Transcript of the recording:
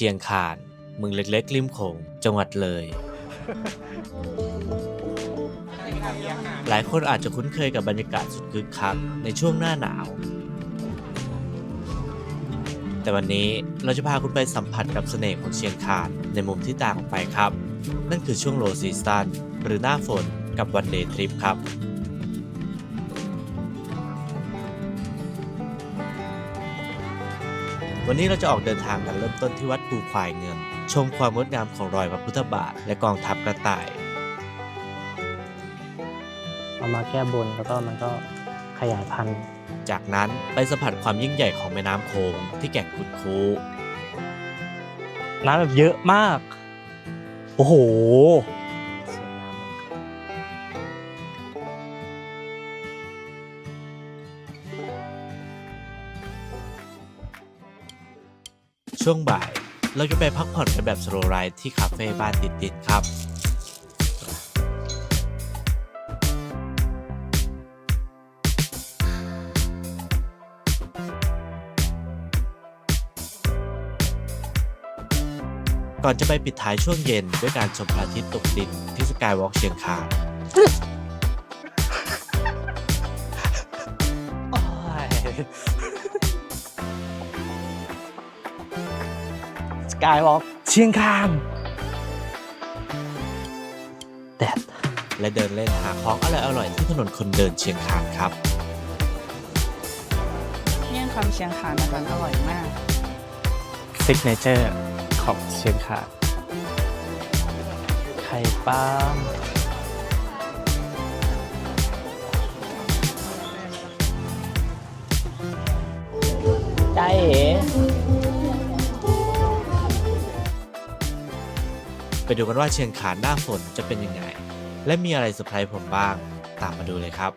ชียงคานเมืองเล็กๆริมโขงจังหวัดเลย หลายคนอาจจะคุ้นเคยกับบรรยากาศสุดคึกคักในช่วงหน้าหนาว แต่วันนี้เราจะพาคุณไปสัมผัสกับเสน่ห์ของเชียงคานในมุมที่ต่างออกไปครับ นั่นคือช่วงโลซีซันหรือหน้าฝนกับวันเดย์ทริปครับ วันนี้เราจะออกเดินทางกันเริ่มต้นที่วัดภูควายเงิน ชมความงดงามของรอยพระพุทธบาทและกองทัพกระต่าย เอามาแก้บนแล้วก็มันก็ขยายพันธุ์ จากนั้นไปสัมผัสความยิ่งใหญ่ของแม่น้ำโขงที่แก่งกุดคูน้ำแบบเยอะมาก โอ้โห ช่วงบ่าย เราจะไปพักผ่อนกันแบบสโลว์ไรด์ที่คาเฟ่บ้านติดๆครับก่อนจะไปปิดท้ายช่วงเย็นด้วยการชมพระอาทิตย์ตกดินที่สกายวอล์กเชียงคาน กายวอล์กเชียงคานแดดและเดินเล่นหาของอร่อยๆที่ถนนคนเดินเชียงคานครับเมี่ยงคำเชียงคานนะคะอร่อยมากซิกเนเจอร์ของเชียงคานไข่ปลาล์มใจเอ๋ ไปดูกันว่าเชียงขานหน้าฝนจะเป็นยังไง และมีอะไรเซอร์ไพรส์ผมบ้าง ตามมาดูเลยครับ